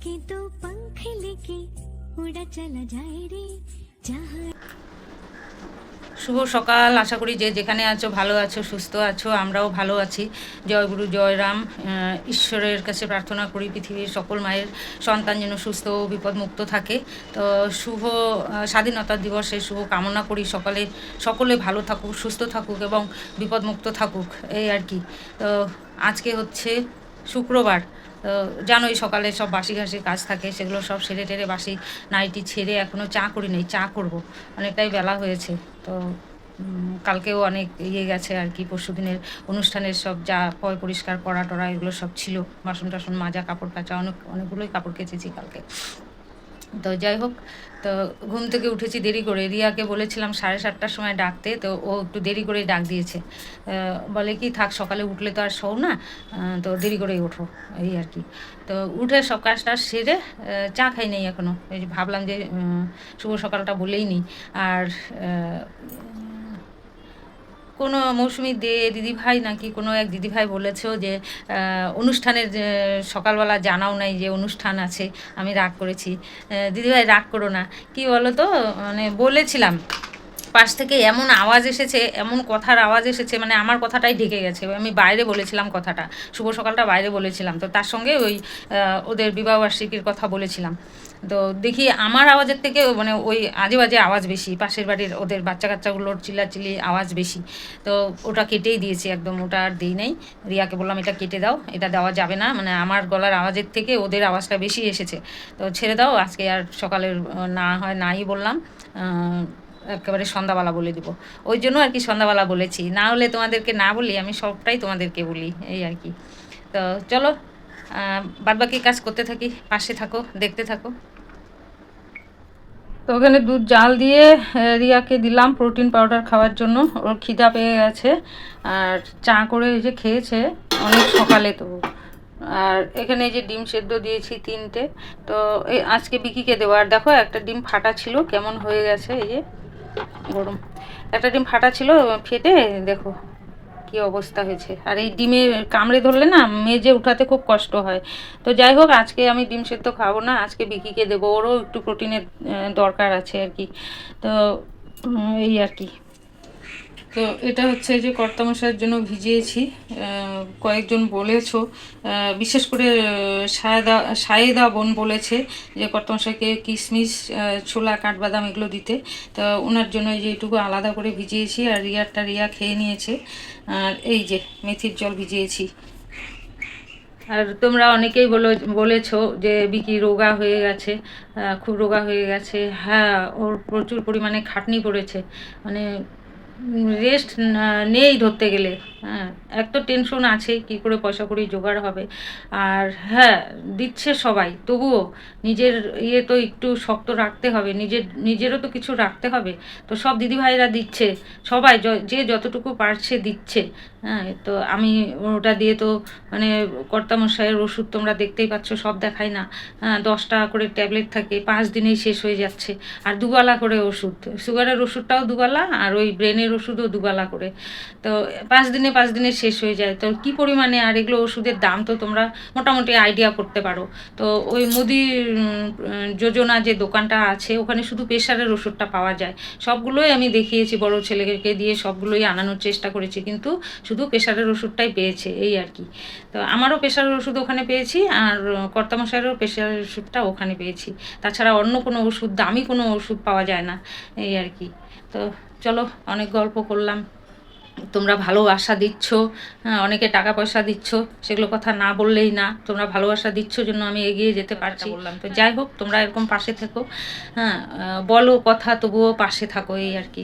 के तो पंख लेके उड़ा चला जाए रे जहाँ শুভ সকাল আশা করি যে যেখানে আছো ভালো আছো সুস্থ আছো আমরাও ভালো আছি জয় গুরু জয় রাম আহ, ঈশ্বরের কাছে প্রার্থনা করি পৃথিবীর সকল মায়ের সন্তান যেন সুস্থ ও বিপদমুক্ত থাকে তো শুভ আহ, স্বাধীনতা দিবসে শুভ কামনা করি সকালে সকলে ভালো থাকুক সুস্থ থাকুক এবং বিপদমুক্ত থাকুক এই আর কি তো আজকে হচ্ছে শুক্রবার তো জানোই সকালে সব বাসি ঘাসি কাজ থাকে, সেগুলো সব সেরে টেরে বাসি নাইটি ছেড়ে এখনও চা করি নাই, চা করব। অনেকটাই বেলা হয়েছে, তো কালকেও অনেক ইয়ে গেছে আর কি পরশু দিনের অনুষ্ঠানের সব যা পয় পরিষ্কার করা টরা এগুলো সব ছিল, বাসন টাসন মাজা, কাপড় কাচা, অনেক, অনেকগুলোই কাপড় কেচেছি কালকে। তো যাই হোক, তো ঘুম থেকে উঠেছি দেরি করে। রিয়াকে বলেছিলাম সাড়ে সাতটার সময় ডাকতে, তো ও একটু দেরি করে ডাক দিয়েছে। বলে কি, থাক, সকালে উঠলে তো আর শো না তো দেরি করেই ওঠো। এই আর কি। তো উঠে সব কাজটা সেরে চা খাই নেই এখনও ভাবলাম যে শুভ সকালটা বলেই নিই। আর কোনো মৌসুমি দে, দিদিভাই নাকি কোনো এক দিদিভাই বলেছেও যে অনুষ্ঠানের সকালবেলা জানাও নাই যে অনুষ্ঠান আছে, আমি রাগ করেছি। দিদিভাই রাগ করো না। কি বলো তো মানে বলেছিলাম। পাশ থেকে এমন আওয়াজ এসেছে, এমন কথার আওয়াজ এসেছে মানে আমার কথাটাই ঢেকে গেছে। আমি বাইরে বলেছিলাম কথাটা। শুভ সকালটা বাইরে বলেছিলাম। তো তার সঙ্গে ওই ওদের বিবাহবার্ষিকীর কথা বলেছিলাম। তো দেখি আমার আওয়াজের থেকে মানে ওই আজে বাজে আওয়াজ বেশি, পাশের বাড়ির ওদের বাচ্চা কাচ্চাগুলোর চিল্লাচিল্লি আওয়াজ বেশি। তো ওটা কেটেই দিয়েছি একদম, ওটা আর দিই নাই। রিয়াকে বললাম, এটা কেটে দাও, এটা দেওয়া যাবে না। মানে আমার গলার আওয়াজের থেকে ওদের আওয়াজটা বেশি এসেছে। তো ছেড়ে দাও, আজকে আর সকালের না হয় নাই বললাম একেবারে সন্ধ্যাবেলা বলে দিব। ওই জন্য আর কি সন্ধ্যাবেলা বলেছি। না হলে তোমাদেরকে না বলি, আমি সবটাই তোমাদেরকে বলি, এই আর কি। তো চলো বাদবাকি কাজ করতে থাকি, পাশে থাকো, দেখতে থাকো। তো ওখানে দুধ জাল দিয়ে রিয়াকে দিলাম প্রোটিন পাউডার খাওয়ার জন্য। ওর খিদা পেয়ে গেছে। আর চা করে এই যে খেয়েছে অনেক সকালে তো। আর এখানে এই যে ডিম সেদ্ধ দিয়েছি তিনটে। তো এই আজকে বিকিকে দেবো। আর দেখো, একটা ডিম ফাটা ছিল, কেমন হয়ে গেছে এই যে, গরম। একটা ডিম ফাটা ছিল, ফেটে, দেখো। কি অবস্থা হয়েছে? আর এই ডিমে কামড়ে ধরলে না মেজে উঠাতে খুব কষ্ট হয়। তো যাই হোক, আজকে আমি ডিম সেদ্ধ খাব না, আজকে বিকিকে দেবো। ওরও একটু প্রোটিনের দরকার আছে আর কি। তো এই আর কি। তো এটা হচ্ছে যে কর্তামশাইয়ের জন্য ভিজিয়েছি। কয়েকজন বলেছ। বিশেষ করে সায়দা, সায়েদা বোন বলেছে যে কর্তামশাইকে কিশমিশ ছোলা, কাঠবাদাম এগুলো দিতে। তো ওনার জন্য এই যে এটুকু আলাদা করে ভিজিয়েছি আর রিয়ারটা রিয়া খেয়ে নিয়েছে। আর এই যে মেথির জল ভিজিয়েছি। আর তোমরা অনেকেই বলো, বলেছ যে বিকি রোগা হয়ে গেছে খুব রোগা হয়ে গেছে। হ্যাঁ ওর প্রচুর পরিমাণে খাটনি পড়েছে। মানে রেস্ট নেই ধরতে গেলে। হ্যাঁ এক তো টেনশন আছে, কি করে পয়সা করি জোগাড় হবে। আর হ্যাঁ দিচ্ছে সবাই, তবুও নিজের ইয়ে তো একটু শক্ত রাখতে হবে, নিজের, নিজেরও তো কিছু রাখতে হবে। তো সব দিদিভাইরা দিচ্ছে, সবাই যে যতটুকু পারছে দিচ্ছে। হ্যাঁ তো আমি ওটা দিয়ে তো মানে কর্তামশাইয়ের ওষুধ তোমরা দেখতেই পাচ্ছ, সব দেখাই না। হ্যাঁ দশ টাকা করে ট্যাবলেট থাকে, পাঁচ দিনেই শেষ হয়ে যাচ্ছে। আর দুবেলা করে ওষুধ, সুগারের ওষুধটাও দুবেলা, আর ওই ব্রেনের ওষুধও দুবেলা করে। তো পাঁচ দিনে পাঁচ দিনে শেষ হয়ে যায়। তো কি পরিমাণে আর এগুলো ওষুধের দাম তো তোমরা মোটামুটি আইডিয়া করতে পারো। তো ওই মোদি যোজনা যে দোকানটা আছে, ওখানে শুধু প্রেশারের ওষুধটা পাওয়া যায়। সবগুলোই আমি দেখিয়েছি বড় ছেলেকে দিয়ে, সবগুলোই আনানোর চেষ্টা করেছি, কিন্তু শুধু প্রেশারের ওষুধটাই পেয়েছে, এই আর কি। তো আমারও প্রেশারের ওষুধ ওখানে পেয়েছি, আর কর্তামশাইয়েরও প্রেশারের ওষুধটা ওখানে পেয়েছি। তাছাড়া অন্য কোনো ওষুধ, দামি কোনো ওষুধ পাওয়া যায় না, এই আর কি। তো চলো অনেক গল্প করলাম। তোমরা ভালোবাসা দিচ্ছ হ্যাঁ অনেকে টাকা পয়সা দিচ্ছ সেগুলো কথা না বললেই না। তোমরা ভালোবাসা দিচ্ছ জন্য আমি এগিয়ে যেতে পারছি। বললাম। তো যাই হোক তোমরা এরকম পাশে থেকো। হ্যাঁ বলো কথা তবুও পাশে থাকো এই আর কি।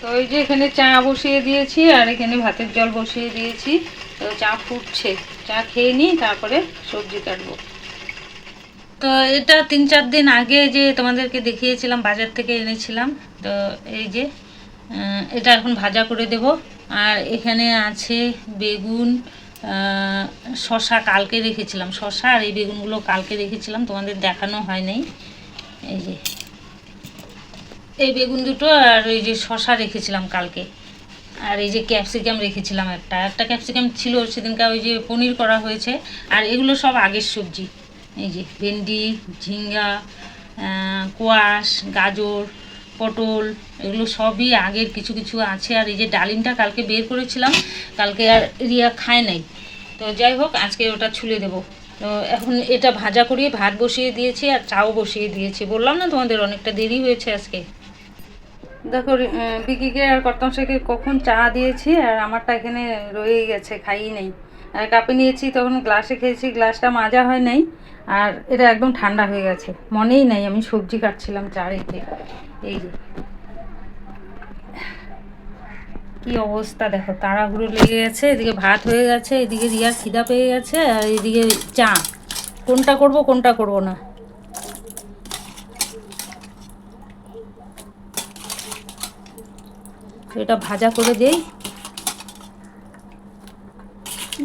তো ওই যে এখানে চা বসিয়ে দিয়েছি আর এখানে ভাতের জল বসিয়ে দিয়েছি। তো চা ফুটছে। চা খেয়ে নিই তারপরে সবজি কাটবো। তো এটা তিন চার দিন আগে যে তোমাদেরকে দেখিয়েছিলাম, বাজার থেকে এনেছিলাম, তো এই যে এটা এখন ভাজা করে দেব। আর এখানে আছে বেগুন শশা কালকে রেখেছিলাম। শশা আর এই বেগুনগুলো কালকে রেখেছিলাম, তোমাদের দেখানো হয় নাই। এই যে, এই বেগুন দুটো আর ওই যে শশা রেখেছিলাম কালকে। আর এই যে ক্যাপসিকাম রেখেছিলাম একটা। একটা ক্যাপসিকাম ছিল সেদিনকে ওই যে পনির করা হয়েছে। আর এগুলো সব আগের সবজি। এই যে ভেন্ডি, ঝিঙ্গা কোয়াশ, গাজর, পটল, এগুলো সবই আগের কিছু কিছু আছে। আর এই যে ডালিমটা কালকে বের করেছিলাম, কালকে আর রিয়া খায় নাই। তো যাই হোক, আজকে ওটা ছুলে দেবো। তো এখন এটা ভাজা করিয়ে ভাত বসিয়ে দিয়েছি আর চাও বসিয়ে দিয়েছি। বললাম না তোমাদের অনেকটা দেরি হয়েছে আজকে। দেখো বিকিকে আর কর্তম শেখে কখন চা দিয়েছি আর আমারটা এখানে রয়েই গেছে, খাইই নেই। কাপে নিয়েছি, তখন গ্লাসে খেয়েছি, গ্লাসটা মাজা হয় নাই, আর এটা একদম ঠান্ডা হয়ে গেছে। মনেই নাই, আমি সবজি কাটছিলাম চা রেখে এই যে। কি অবস্থা দেখো, তাড়াহুড়ো লেগে গেছে, এদিকে ভাত হয়ে গেছে, এদিকে রিয়ার খিদা পেয়ে গেছে, আর এদিকে চা। কোনটা করব কোনটা করব না? এটা ভাজা করে দেই।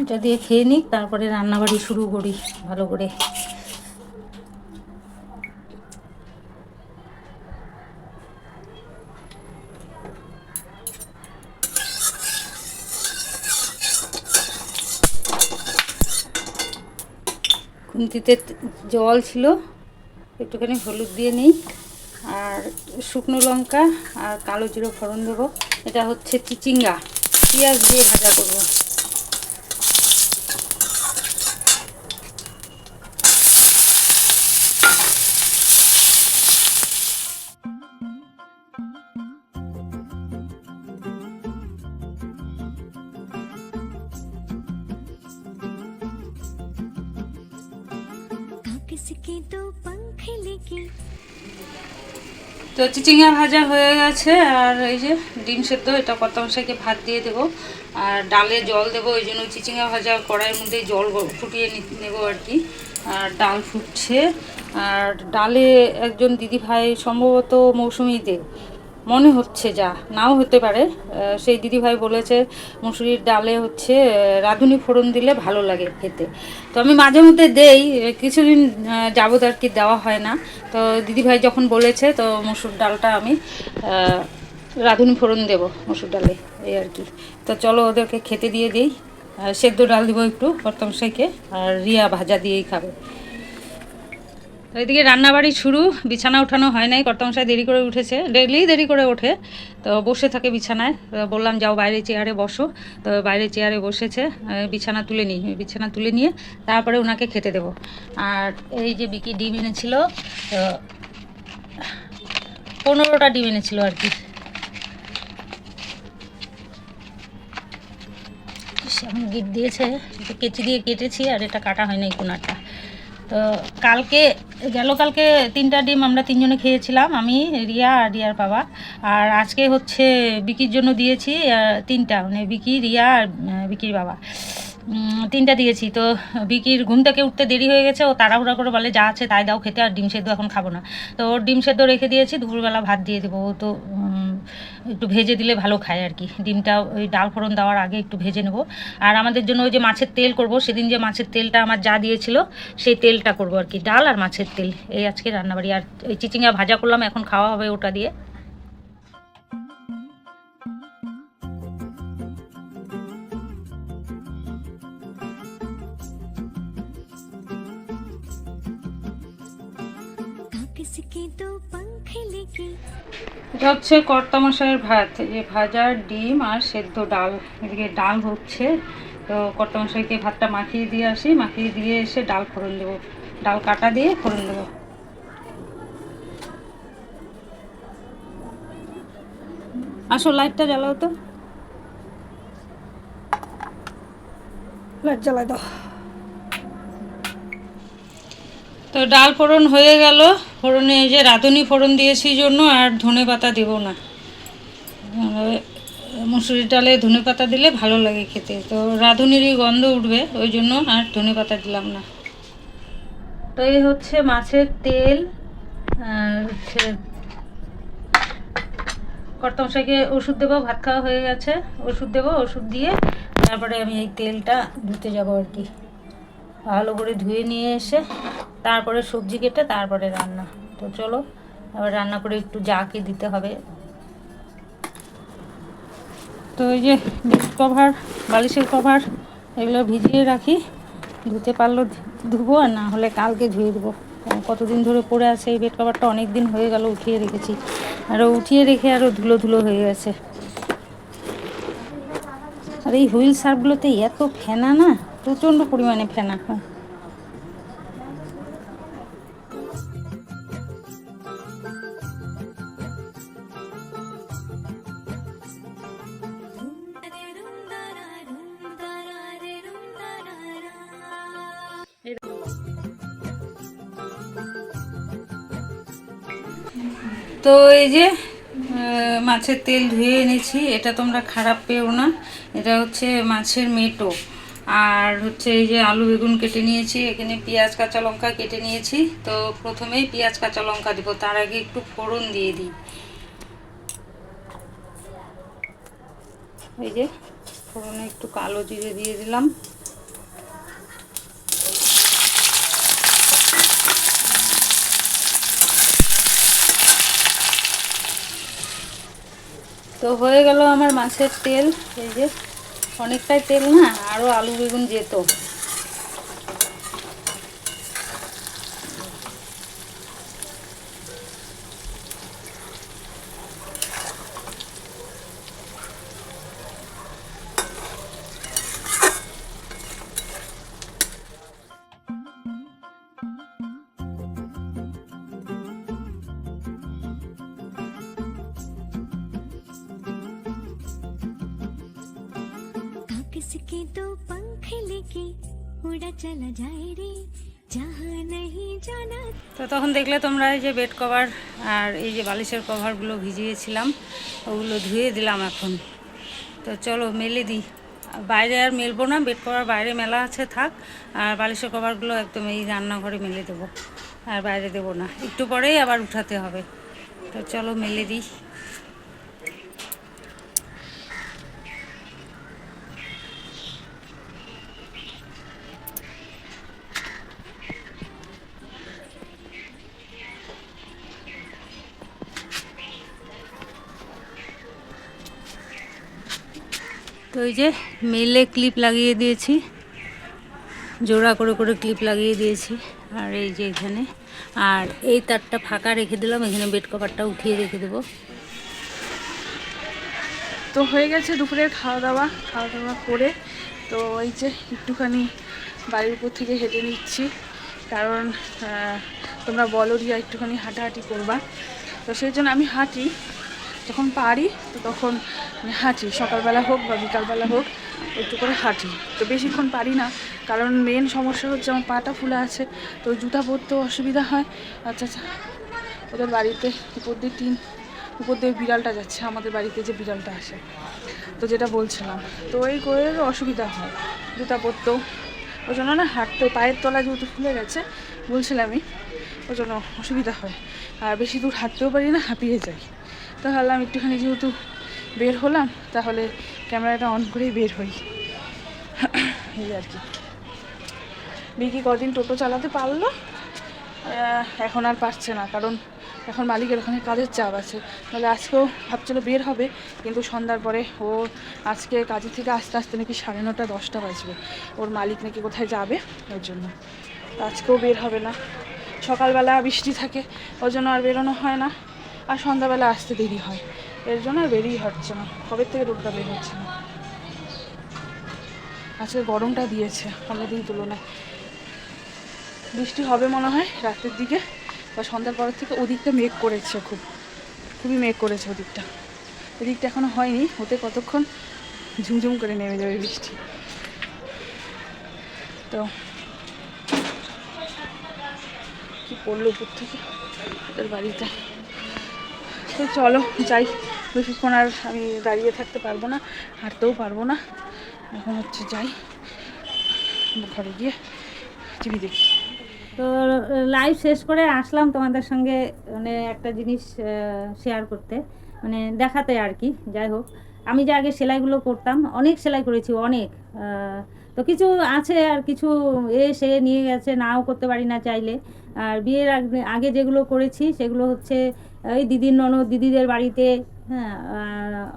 এটা দিয়ে খেয়ে নিই, তারপরে রান্নাবাড়ি শুরু করি, ভালো করে। খুন্তিতে জল ছিল, একটুখানি হলুদ দিয়ে নিই, আর শুকনো লঙ্কা আর কালো জিরো ফোড়ন দেবো। এটা হচ্ছে চিচিঙ্গা, পেঁয়াজ দিয়ে ভাজা করব। তো চিচিঙ্গা ভাজা হয়ে গেছে, আর এই যে ডিম সেদ্ধ, এটা কত মশাইকে ভাত দিয়ে দেবো। আর ডালে জল দেবো, ওই জন্য চিচিঙ্গা ভাজা কড়াইয়ের মধ্যে জল ফুটিয়ে নেব আর কি। আর ডাল ফুটছে। আর ডালে একজন দিদিভাই সম্ভবত মৌসুমিতে মনে হচ্ছে যা, নাও হতে পারে। সেই দিদি ভাই বলেছে, মুসুরির ডালে হচ্ছে রাঁধুনি ফোড়ন দিলে ভালো লাগে খেতে। তো আমি মাঝে মধ্যে দেই কিছুদিন যাবত আর কি দেওয়া হয় না। তো দিদি ভাই যখন বলেছে, তো মসুর ডালটা আমি রাঁধুনি ফোড়ন দেব মসুর ডালে, এই আর কি। তো চলো ওদেরকে খেতে দিয়ে দিই। সেদ্ধ ডাল দিব একটু, প্রথম সাইকে আর রিয়া ভাজা দিয়েই খাবে। তো এদিকে রান্নাবাড়ি শুরু, বিছানা উঠানো হয় নাই, কর্তমশাই দেরি করে উঠেছে ডেলি দেরি করে ওঠে, তো বসে থাকে বিছানায় বললাম যাও বাইরে চেয়ারে বসো, তো বাইরে চেয়ারে বসেছে বিছানা তুলে নিই, বিছানা তুলে নিয়ে তারপরে ওনাকে খেতে দেবো। আর এই যে বিকি ডিম এনেছিল, তো পনেরোটা ডিম এনেছিল আর কি। দিয়েছে কেচি দিয়ে কেটেছি আর এটা কাটা এই কোনারটা। তো কালকে, গেল কালকে তিনটা ডিম আমরা তিনজনে খেয়েছিলাম, আমি, রিয়া আর রিয়ার বাবা। আর আজকে হচ্ছে বিকির জন্য দিয়েছি তিনটা মানে বিকি, রিয়া আর বিকির বাবা। তিনটা দিয়েছি। তো বিকির ঘুম থেকে উঠতে দেরি হয়ে গেছে, ও তাড়াহুড়া করে বলে, যা আছে তাই দাও, খেতে আর ডিম সেদ্ধ এখন খাব না। তো ওর ডিম সেদ্ধ রেখে দিয়েছি, দুপুরবেলা ভাত দিয়ে দেবো। ও তো একটু ভেজে দিলে ভালো খায় আর কি ডিমটা ওই ডাল ফোড়ন দেওয়ার আগে একটু ভেজে নেব আর আমাদের জন্য ওই যে মাছের তেল করব সেদিন যে মাছের তেলটা আমার যা দিয়েছিল সেই তেলটা করব আর কি ডাল আর মাছের তেল এই আজকে রান্নাবাড়ি আর ওই চিচিঙ্গা ভাজা করলাম এখন খাওয়া হবে ওটা দিয়ে था किसके दो पंख लेके এটা হচ্ছে কর্তামশাইয়ের ভাত। যে ভাজা, ডিম আর সেদ্ধ ডাল। এদিকে ডাল হচ্ছে। তো কর্তামশাইকে ভাতটা মাখিয়ে দিয়ে আসি। মাখিয়ে দিয়ে এসে ডাল ফোড়ন দেবো। ডাল কাটা দিয়ে ফোড়ন দেবো। আসো লাইটটা জ্বালাও তো। লাইট জ্বালাই দাও। তো ডাল ফোড়ন হয়ে গেল। ফোড়নে যে রাঁধুনি ফোড়ন দিয়েছি জন্য, আর ধনে পাতা দেব না। মুসুরির ডালে ধনে পাতা দিলে ভালো লাগে খেতে। তো রাঁধুনিরই গন্ধ উঠবে, ওই জন্য আর ধনে পাতা দিলাম না। তো এই হচ্ছে মাছের তেল, আর হচ্ছে কর্তমশাইকে ওষুধ দেবো, ভাত খাওয়া হয়ে গেছে। ওষুধ দেবো, ওষুধ দিয়ে তারপরে আমি এই তেলটা ধুতে যাব আর কি। ভালো করে ধুয়ে নিয়ে এসে তারপরে সবজি কেটে তারপরে রান্না। তো চলো আবার রান্না করে একটু জাকে দিতে হবে। তো এই যে বেড কভার, বালিশের কভার, এগুলো ভিজিয়ে রাখি। ধুতে পারল ধুবো আর না হলে কালকে ধুয়ে দেবো। কতদিন ধরে পড়ে আছে এই বেড কভারটা অনেক দিন হয়ে গেল উঠিয়ে রেখেছি। আরও উঠিয়ে রেখে আরও ধুলো ধুলো হয়ে গেছে। আর এই হুইল সার্ফগুলোতে এত ফেনা না, প্রচণ্ড পরিমাণে ফেনা হয়। তো এই যে মাছের তেল ধুয়ে এনেছি, এটা তোমরা খারাপ পেও না। এটা হচ্ছে মাছের মেটো। আর হচ্ছে এই যে আলু বেগুন কেটে নিয়েছি, এখানে পেঁয়াজ, কাঁচা লঙ্কা কেটে নিয়েছি। তো প্রথমেই পেঁয়াজ, কাঁচা লঙ্কা দিব, তার আগে একটু ফোড়ন দিয়ে দিই। এই যে, ফোড়নে একটু কালো জিরে দিয়ে দিলাম। তো হয়ে গেল আমার মাছের তেল। এই যে, অনেকটাই তেল না? আরও আলু, বেগুন যেত। তো তখন দেখলে তোমরা এই যে বেড কভার আর এই যে বালিশের কভারগুলো ভিজিয়েছিলাম, ওগুলো ধুয়ে দিলাম এখন। তো চলো মেলে দিই। বাইরে আর মেলবো না, বেড কভার বাইরে মেলা আছে থাক, আর বালিশের কভারগুলো একদম এই রান্নাঘরে মেলে দেবো। আর বাইরে দেবো না, একটু পরেই আবার উঠাতে হবে। তো চলো মেলে দিই। তো এই যে মেলে ক্লিপ লাগিয়ে দিয়েছি। জোড়া করে করে ক্লিপ লাগিয়ে দিয়েছি। আর এই যে এখানে। আর এই তারটা ফাঁকা রেখে দিলাম, এখানে বেড কভারটা উঠিয়ে রেখে দেবো। তো হয়ে গেছে দুপুরের খাওয়া দাওয়া খাওয়া দাওয়া করে তো এই যে একটুখানি বাড়ির উপর থেকে হেঁটে নিচ্ছি। কারণ তোমরা বলো রিয়া, একটুখানি হাঁটাহাঁটি করবা। তো সেই জন্য আমি হাঁটি। যখন পারি, তো তখন হাঁটি, সকালবেলা হোক বা বিকালবেলা হোক, একটু করে হাঁটি। তো বেশিক্ষণ পারি না, কারণ মেন সমস্যা হচ্ছে আমার পাটা ফুলে আছে, তো জুতা পরতেও অসুবিধা হয়। আচ্ছা আচ্ছা ওদের বাড়িতে উপর দিয়ে টিন, উপর দিয়ে বিড়ালটা যাচ্ছে, আমাদের বাড়িতে যে বিড়ালটা আসে, তো যেটা বলছিলাম। তো এই করে অসুবিধা হয়, জুতা পরতেও। ওই জন্য না হাঁটতেও, পায়ের তলা যেহেতু ফুলে গেছে, বলছিলামই ওই জন্য অসুবিধা হয়। আর বেশি দূর হাঁটতেও পারি না, হাঁপিয়ে যাই। তো ভাবলাম একটুখানি যেহেতু বের হলাম, তাহলে ক্যামেরাটা অন করেই বের হই। এই আর কি। বিকি কদিন টোটো চালাতে পারল? এখন আর পারছে না, কারণ এখন মালিকের ওখানে কাজের চাপ আছে। তাহলে আজকেও ভাবছিল বের হবে, কিন্তু সন্ধ্যার পরে ও আজকে কাজের থেকে আস্তে আস্তে নাকি সাড়ে নটা, দশটা বাজবে। ওর মালিক নাকি কোথায় যাবে? ওর জন্য। আজকেও বের হবে না। সকালবেলা বৃষ্টি থাকে, ওর জন্য আর বেরোনো হয় না। আর সন্ধ্যাবেলা আসতে দেরি হয়। এর জন্য আর বেরিয়ে হচ্ছে না। কবে থেকে রোদটা বের হচ্ছে না। আজকে গরমটা দিয়েছে অন্যদিন তুলনায়। বৃষ্টি হবে মনে হয় রাতের দিকে, বা সন্ধ্যার পরের থেকে। ওদিকটা মেঘ করেছে খুব, খুবই মেঘ করেছে ওদিকটা। এদিকটা এখনও হয়নি হতে কতক্ষণ ঝুমঝুম করে নেমে যাবে বৃষ্টি। তো কি পড়ল উপর থেকে? ওদের বাড়িতে। তো চলো, যাই। বেশিক্ষণ আর আমি দাঁড়িয়ে থাকতে পারব না, হাঁটতেও পারব না। এখন হচ্ছে যাই, ঘরে গিয়ে টিভি দেখি। তো লাইভ শেষ করে আসলাম তোমাদের সঙ্গে মানে একটা জিনিস শেয়ার করতে মানে দেখাতে আর কি, যাই হোক। আমি যে আগে সেলাইগুলো করতাম, অনেক সেলাই করেছি, অনেক তো কিছু আছে আর কিছু এ, সে নিয়ে গেছে, নাও করতে পারি না চাইলে। আর বিয়ের আগে- যেগুলো করেছি, সেগুলো হচ্ছে এই দিদির ননদ দিদিদের বাড়িতে হ্যাঁ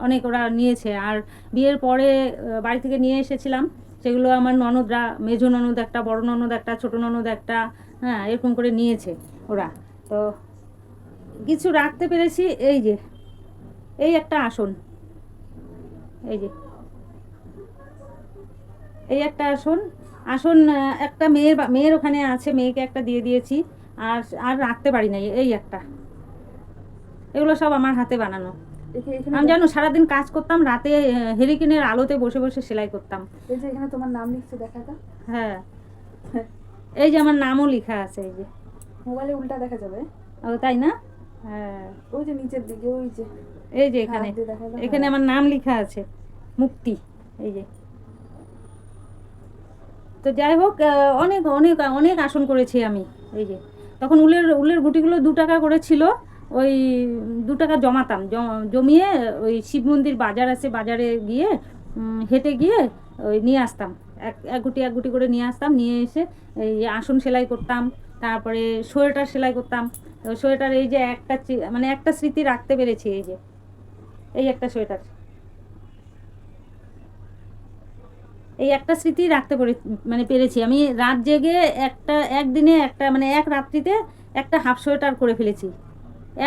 অনেক ওরা নিয়েছে। আর বিয়ের পরে বাড়ি থেকে নিয়ে এসেছিলাম। সেগুলো আমার ননদরা, মেজো ননদ একটা, বড় ননদ একটা, ছোট ননদ একটা হ্যাঁ এরকম করে নিয়েছে ওরা। তো কিছু রাখতে পেরেছি, এই যে, এই একটা আসন। এই যে, এই একটা আসন। আসন একটা মেয়ের মেয়ের ওখানে আছে, মেয়েকে একটা দিয়ে দিয়েছি। আর আর রাখতে পারি নাই, এই একটা। এগুলো সব আমার হাতে বানানো। আমি জানো সারাদিন কাজ করতাম রাতে হেরিকেনের আলোতে বসে বসে সেলাই করতাম। এই যে এখানে তোমার নাম লিখছে দেখা হ্যাঁ। এই যে আমার নামও লেখা আছে এই যে। মোবাইলে উল্টা দেখা যাবে। ও তাই না? হ্যাঁ। ওই যে নিচের দিকে ওই যে। এই যে এখানে। এখানে আমার নাম লেখা আছে মুক্তি এই যে। তো যাই হোক অনেক অনেক অনেক আসন করেছি আমি এই যে। তখন উলের উলের গুটিগুলো দু টাকা করে ছিল ওই দু টাকা জমাতাম জমিয়ে ওই শিব মন্দির বাজার আছে, বাজারে গিয়ে হেঁটে গিয়ে ওই নিয়ে আসতাম। এক এক গুটি এক গুটি করে নিয়ে আসতাম, নিয়ে এসে এই আসন সেলাই করতাম, তারপরে সোয়েটার সেলাই করতাম। সোয়েটার এই যে একটা মানে একটা স্মৃতি রাখতে পেরেছি এই যে, এই একটা সোয়েটার। এই একটা স্মৃতি রাখতে পেরে মানে পেরেছি। আমি রাত জেগে একটা, একদিনে একটা মানে এক রাত্রিতে একটা হাফ সোয়েটার করে ফেলেছি।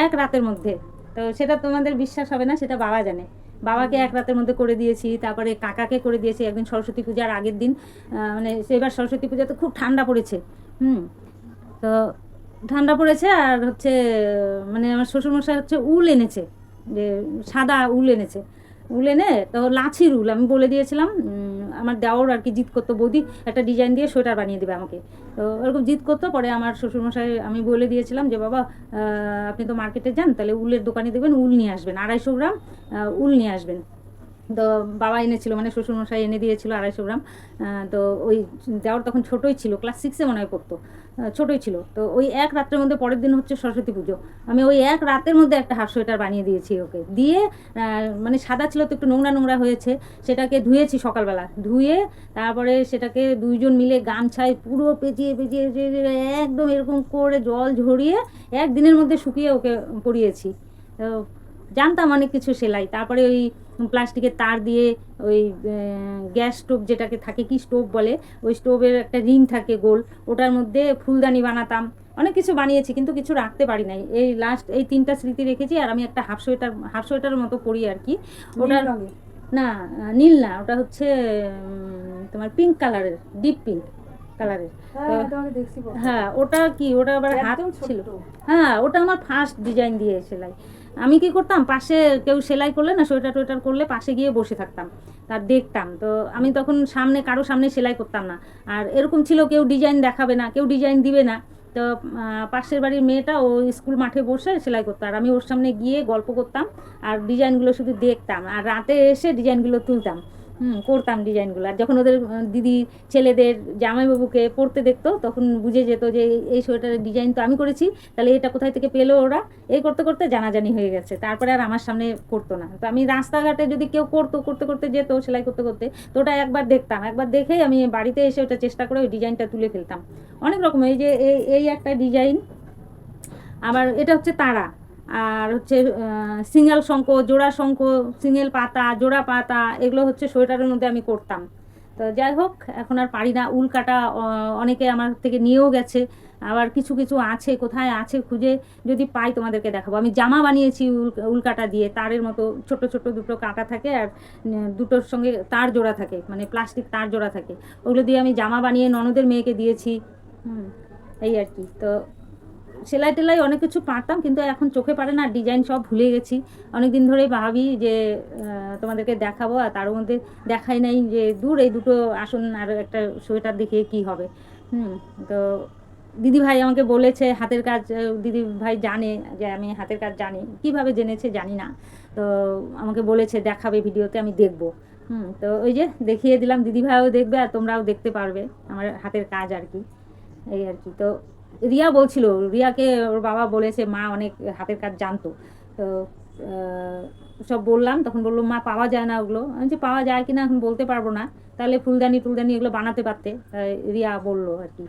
এক রাতের মধ্যে। তো সেটা তোমাদের বিশ্বাস হবে না, সেটা বাবা জানে। বাবাকে এক রাতের মধ্যে করে দিয়েছি, তারপরে কাকাকে করে দিয়েছি একদিন সরস্বতী পূজার আগের দিন মানে সেবার সরস্বতী পূজাতে খুব ঠান্ডা পড়েছে, হুম। তো ঠান্ডা পড়েছে, আর হচ্ছে মানে আমার শ্বশুরমশাই হচ্ছে উল এনেছে, যে সাদা উল এনেছে। উল এনে, তো লাছির উল আমি বলে দিয়েছিলাম আমার দেওয়ার আর কি জিত করতো বৌদি একটা ডিজাইন দিয়ে সোয়েটার বানিয়ে দেবে আমাকে। তো ওরকম জিত করতো পরে আমার শ্বশুরমশাই, আমি বলে দিয়েছিলাম যে, বাবা আপনি তো মার্কেটে যান, তাহলে উলের দোকানে দেবেন, উল নিয়ে আসবেন, আড়াইশো গ্রাম উল নিয়ে আসবেন। তো বাবা এনেছিল মানে শ্বশুরমশাই এনে দিয়েছিল আড়াইশো গ্রাম। তো ওই দেওয়ার তখন ছোটোই ছিল, ক্লাস সিক্সে মনে হয় পড়তো। ছোটোই ছিল। তো ওই এক রাত্রের মধ্যে পরের দিন হচ্ছে সরস্বতী পুজো। আমি ওই এক রাতের মধ্যে একটা হাফ সোয়েটার বানিয়ে দিয়েছি ওকে। দিয়ে মানে সাদা ছিল তো একটু নোংরা নোংরা হয়েছে, সেটাকে ধুয়েছি সকালবেলা। ধুয়ে তারপরে সেটাকে দুইজন মিলে গামছায় পুরো পেঁচিয়ে পেঁচিয়ে একদম এরকম করে জল ঝরিয়ে একদিনের মধ্যে শুকিয়ে ওকে পরিয়েছি। তো জানতাম অনেক কিছু সেলাই। তারপরে ওই প্লাস্টিকের তার দিয়ে ওই গ্যাস স্টোভ যেটাকে থাকে কি স্টোভ বলে ওই স্টোভের একটা রিং থাকে গোল ওটার মধ্যে ফুলদানি বানাতাম। অনেক কিছু বানিয়েছি কিন্তু কিছু রাখতে পারি নাই। এই লাস্ট এই তিনটা স্মৃতি রেখেছি আর আমি একটা হাফ সোয়েটার হাফ সোয়েটারের মতো পরি আর কি। ওটা নীল রঙের। না নীল না ওটা হচ্ছে তোমার পিঙ্ক কালারের ডিপ পিঙ্ক কালারের হ্যাঁ। হ্যাঁ ওটা কি ওটা আবার হাত ছিল। হ্যাঁ ওটা আমার ফার্স্ট ডিজাইন দিয়ে সেলাই আমি কি করতাম? পাশে কেউ সেলাই করলে না, সোয়েটার টোয়েটার করলে পাশে গিয়ে বসে থাকতাম তার দেখতাম। তো আমি তখন সামনে, কারও সামনে সেলাই করতাম না। আর এরকম ছিল কেউ ডিজাইন দেখাবে না, কেউ ডিজাইন দিবে না। তো পাশের বাড়ির মেয়েটা ও স্কুল মাঠে বসে সেলাই করতো। আর আমি ওর সামনে গিয়ে গল্প করতাম আর ডিজাইনগুলো শুধু দেখতাম। আর রাতে এসে ডিজাইনগুলো তুলতাম। হুম, করতাম ডিজাইনগুলো। আর যখন ওদের দিদি, ছেলেদের, জামাইবাবুকে পড়তে দেখতো, তখন বুঝে যেত যে এই- সোয়েটারের ডিজাইন তো আমি করেছি, তাহলে এটা কোথায় থেকে পেল ওরা? এই করতে করতে জানাজানি হয়ে গেছে। তারপরে আর আমার সামনে করতো না। তো আমি রাস্তাঘাটে যদি কেউ করতো, করতে করতে যেত, সেলাই করতে করতে, তো ওটা একবার দেখতাম। একবার দেখেই আমি বাড়িতে এসে ওটা চেষ্টা করে ওই ডিজাইনটা তুলে ফেলতাম। অনেক রকম এই যে এই একটা ডিজাইন, আবার এটা হচ্ছে তারা। আর হচ্ছে সিঙ্গেল শঙ্খ, জোড়া শঙ্খ, সিঙ্গেল পাতা, জোড়া পাতা, এগুলো হচ্ছে সোয়েটারের মধ্যে আমি করতাম। তো যাই হোক, এখন আর পারি না। উল কাটা অনেকে আমার থেকে নিয়েও গেছে। আবার কিছু কিছু আছে, কোথায় আছে খুঁজে যদি পাই তোমাদেরকে দেখাবো। আমি জামা বানিয়েছি উল উল কাটা দিয়ে। তারের মতো ছোট ছোট দুটো কাটা থাকে আর দুটোর সঙ্গে তার জোড়া থাকে। মানে প্লাস্টিক তার জোড়া থাকে। ওগুলো দিয়ে আমি জামা বানিয়ে ননদের মেয়েকে দিয়েছি। হুম, এই আর কি। তো সেলাই টেলাই অনেক কিছু পারতাম, কিন্তু এখন চোখে পারে না, ডিজাইন সব ভুলে গেছি। অনেক দিন ধরেই ভাবি যে তোমাদেরকে দেখাবো, আর তার মধ্যে দেখাই নাই যে, দূর এই দুটো আসন আর একটা সোয়েটার দেখিয়ে কি হবে। হুম, তো দিদি ভাই আমাকে বলেছে, হাতের কাজ দিদি ভাই জানে যে আমি হাতের কাজ জানি, কীভাবে জেনেছে জানি না। তো আমাকে বলেছে, দেখাবে ভিডিওতে, আমি দেখব। হুম, তো ওই যে দেখিয়ে দিলাম দিদি ভাইও দেখবে আর তোমরাও দেখতে পারবে আমার হাতের কাজ আর কি, এই আর কি। তো রিয়া বলছিল, রিয়াকে ওর বাবা বলেছে, মা অনেক হাতের কাজ জানতো। তো সব বললাম, তখন বলল, মা, পাওয়া যায় না ওগুলো। আমি যে পাওয়া যায় কিনা এখন বলতে পারব না। তাহলে ফুলদানি টুলদানি এগুলো বানাতে পারতে। রিয়া বলল আর কি।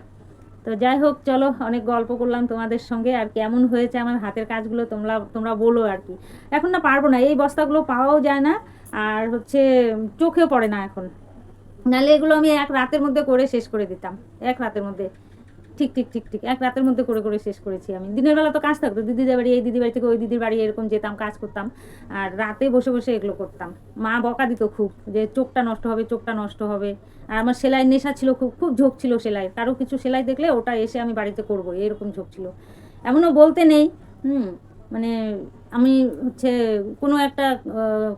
তো যাই হোক, চলো, অনেক গল্প করলাম তোমাদের সঙ্গে, আর কেমন হয়েছে আমার হাতের কাজগুলো তোমরা তোমরা বলো আর কি। এখন না পারব না, এই বস্তাগুলো পাওয়াও যায় না, আর হচ্ছে চোখেও পড়ে না এখন। নাহলে এগুলো আমি এক রাতের মধ্যে করে শেষ করে দিতাম, এক রাতের মধ্যে। ঠিক ঠিক ঠিক ঠিক। এক রাতের মধ্যে করে করে শেষ করেছি আমি। দিনের বেলা তো কাজ থাকতো দিদিদের বাড়ি, এই দিদির বাড়ি থেকে ওই দিদির বাড়ি এরকম যেতাম, কাজ করতাম। আর রাতে বসে বসে এগুলো করতাম। মা বকা দিত খুব, যে চোখটা নষ্ট হবে, চোখটা নষ্ট হবে। আর আমার সেলাই নেশা ছিল খুব খুব ঝোঁক ছিল সেলাই। কারও কিছু সেলাই দেখলে ওটা এসে আমি বাড়িতে করব, এরকম ঝোঁক ছিল। এমনও বলতে নেই, হুম মানে আমি হচ্ছে কোনো একটা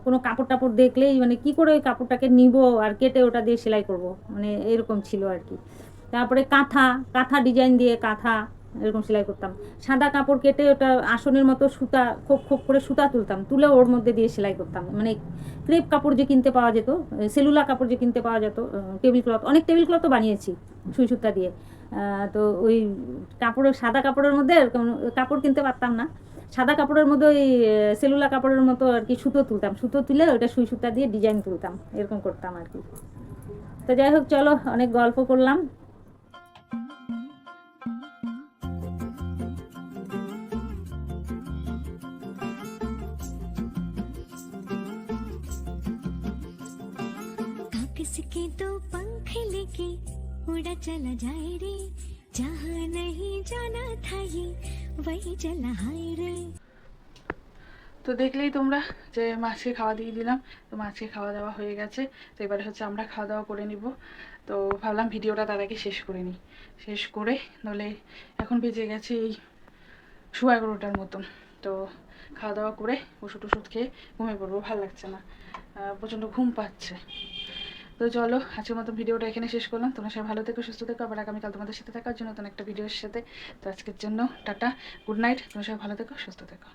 কোনো কাপড় টাপড় দেখলেই মানে কি করে ওই কাপড়টাকে নিব আর কেটে ওটা দিয়ে সেলাই করব? মানে এরকম ছিল আর কি। তারপরে কাঁথা কাঁথা ডিজাইন দিয়ে কাঁথা এরকম সেলাই করতাম। সাদা কাপড় কেটে ওটা আসনের মতো সুতা, খোপ খোপ করে সুতা তুলতাম, তুলে ওর মধ্যে দিয়ে সেলাই করতাম। মানে ক্রেপ কাপড় যে কিনতে পাওয়া যেত সেলুলা কাপড় যে কিনতে পাওয়া যেত টেবিল ক্লথ অনেক টেবিল ক্লথও বানিয়েছি সুই সুতা দিয়ে। তো ওই কাপড়ের সাদা কাপড়ের মধ্যে কাপড় কিনতে পারতাম না। সাদা কাপড়ের মধ্যে ওই সেলুলা কাপড়ের মতো আর কি সুতো তুলতাম। সুতো তুলে ওটা সুই সুতা দিয়ে ডিজাইন তুলতাম, এরকম করতাম আর কি। তো যাই হোক, চলো, অনেক গল্প করলাম। कागज के दो पंख लेके उड़ा चला जाए रे जहाँ नहीं जाना था ये वही चला हाय रे তো দেখলেই তোমরা যে মাছকে খাওয়া দিয়ে দিলাম তো মাছকে খাওয়া দাওয়া হয়ে গেছে তো এবারে হচ্ছে আমরা খাওয়া দাওয়া করে নিব তো ভাবলাম ভিডিওটা তার আগে শেষ করে নিই শেষ করে নলে এখন বেজে গেছে এই শো এগারোটার মতন তো খাওয়া দাওয়া করে ওষুধ ওষুধ খেয়ে ঘুমিয়ে পড়বো ভালো লাগছে না আহ, প্রচণ্ড ঘুম পাচ্ছে তো চলো, আজকের মতো ভিডিওটা এখানে শেষ করলাম। তোমরা সবাই ভালো থেকো, সুস্থ থেকো। আবার আগামীকাল তোমাদের সাথে থাকার জন্য নতুন একটা ভিডিওর সাথে। তো আজকের জন্য টাটা, গুড নাইট। তোমরা সবাই ভালো থেকো, সুস্থ থেকো।